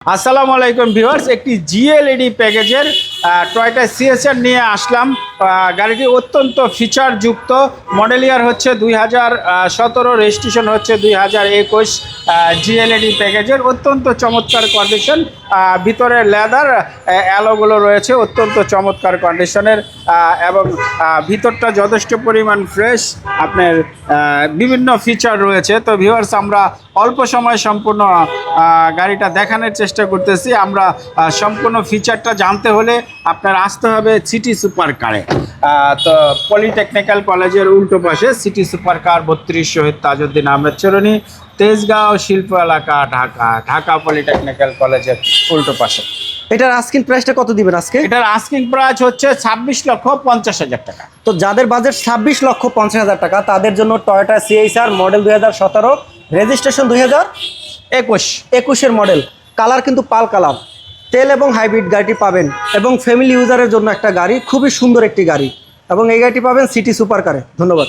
আসসালামু আলাইকুম ভিউয়ার্স একটি জিএলইডি প্যাকেজের টয়টা সিএসআর নিয়ে আসলাম। গাড়িটি অত্যন্ত ফিচারযুক্ত মডেল ইয়ার হচ্ছে দুই হাজার সতেরো রেজিস্ট্রেশন হচ্ছে দুই হাজার একুশ জিএলইডি প্যাকেজের অত্যন্ত চমৎকার কন্ডিশন ভিতরে লেদার অ্যালোগুলো রয়েছে, অত্যন্ত চমৎকার কন্ডিশনের এবং ভিতরটা যথেষ্ট পরিমাণ ফ্রেশ আপনার বিভিন্ন ফিচার রয়েছে। তো ভিউয়ার্স আমরা অল্প সময় সম্পূর্ণ গাড়িটা দেখানোর চেষ্টা করতেছি। আমরা সম্পূর্ণ ফিচারটা জানতে হলে আপনার আসতে হবে সিটি সুপার কারে তো পলিটেকনিক্যাল কলেজের উল্টো পাশে সিটি সুপার কার বত্রিশ শহীদ তাজউদ্দিন আহমেদ চরণী তেজগাঁও শিল্প এলাকা ঢাকা ঢাকা পলিটেকনিক্যাল কলেজের উল্টো পাশে। এটার আস্কিন প্রাইসটা কত দিবেন আজকে? এটার আস্কিং প্রাইস হচ্ছে ছাব্বিশ লক্ষ পঞ্চাশ হাজার টাকা। তো যাদের বাজেট ছাব্বিশ লক্ষ পঞ্চাশ হাজার টাকা তাদের জন্য টয়োটা সিএইচআর মডেল দুই হাজার সতেরো রেজিস্ট্রেশন দুই হাজার একুশ। একুশের মডেল কালার কিন্তু পাল কালার তেল এবং হাইব্রিড গাড়িটি পাবেন এবং ফ্যামিলি ইউজারের জন্য একটা গাড়ি, খুবই সুন্দর একটি গাড়ি। এবং এই গাড়িটি পাবেন সিটি সুপার কারে ধন্যবাদ।